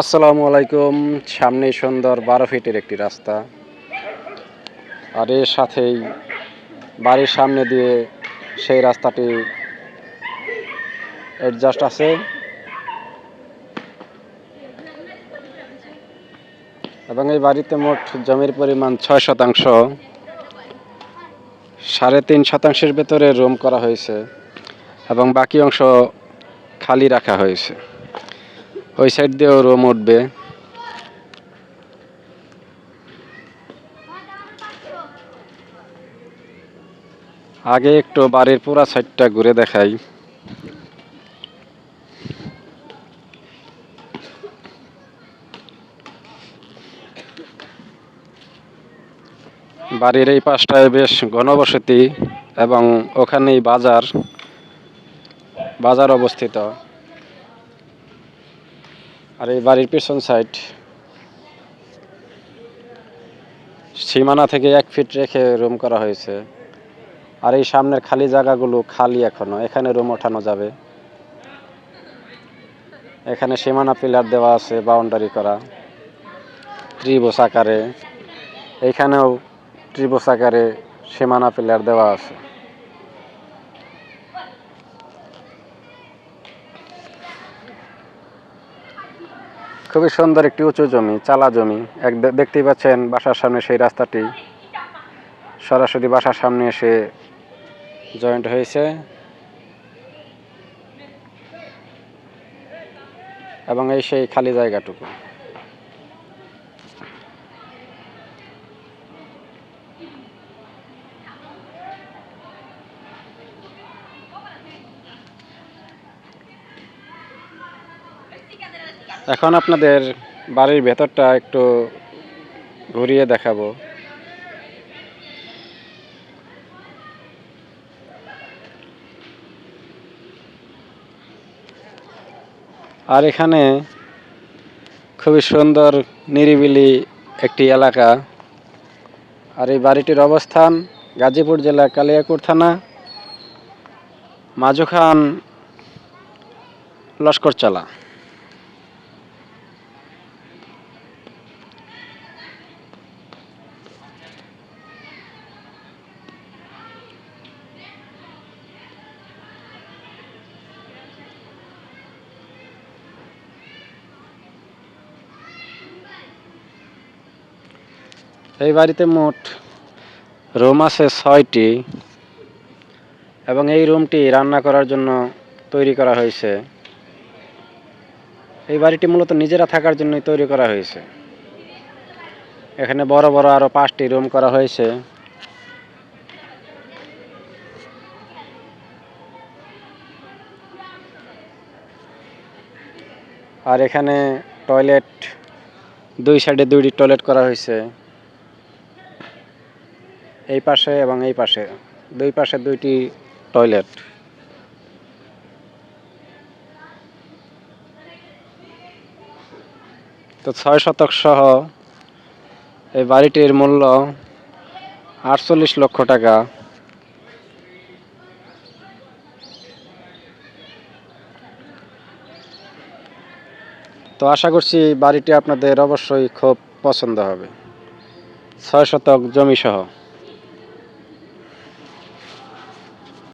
আসসালামু আলাইকুম। সামনে সুন্দর বারো ফিটের একটি রাস্তা। আর এর সাথেই বাড়ির সামনে দিয়ে সেই রাস্তাটি অ্যাডজাস্ট আছে। এবং এই বাড়িতে মোট জমির পরিমাণ ছয় শতাংশ। সাড়ে তিন শতাংশের ভেতরে রুম করা হয়েছে এবং বাকি অংশ খালি রাখা হয়েছে। ওই সাইড দিয়েও রুম উঠবে। আগে একটু বাড়ির পুরা সাইডটা ঘুরে দেখাই। বাড়ির এই পাশটায় বেশ ঘনবসতি এবং ওখানেই বাজার বাজার অবস্থিত। আর এই বাড়ির পেছন সাইড সীমানা থেকে এক ফিট রেখে রুম করা হয়েছে। আর এই সামনের খালি জায়গাগুলো খালি এখনও। এখানে রুম ওঠানো যাবে। এখানে সীমানা পিলার দেওয়া আছে বাউন্ডারি করা। ত্রিভুজ আকারে। এইখানেও ত্রিভুজ আকারে সীমানা পিলার দেওয়া আছে। খুবই সুন্দর একটি উঁচু জমি, চালা জমি। এক দেখতেই পাচ্ছেন বাসার সামনে সেই রাস্তাটি। সরাসরি বাসার সামনে এসে জয়েন্ট হয়েছে। এবং এই সেই খালি জায়গাটুকু। এখন আপনাদের বাড়ির ভেতরটা একটু ঘুরিয়ে দেখাবো। আর এখানে খুবই সুন্দর নিরিবিলি একটি এলাকা। আর এই বাড়িটির অবস্থান গাজীপুর জেলা কালিয়াকুর থানা, মাজুখান, লস্করচালা। এই বাড়িতে মোট রুম আছে ছয়টি এবং এই রুমটি রান্না করার জন্য তৈরি করা হয়েছে। এই বাড়িটি মূলত নিজেরা থাকার জন্যই তৈরি করা হয়েছে। এখানে বড় বড় আরও পাঁচটি রুম করা হয়েছে। আর এখানে টয়লেট, দুই সাইডে দুইটি টয়লেট করা হয়েছে। এই পাশে এবং এই পাশে। দুই পাশে দুইটি টয়লেট। তো ছয় শতক সহ এই বাড়িটির মূল্য আটচল্লিশ লক্ষ টাকা। তো আশা করছি বাড়িটি আপনাদের অবশ্যই খুব পছন্দ হবে। ছয় শতক জমি সহ।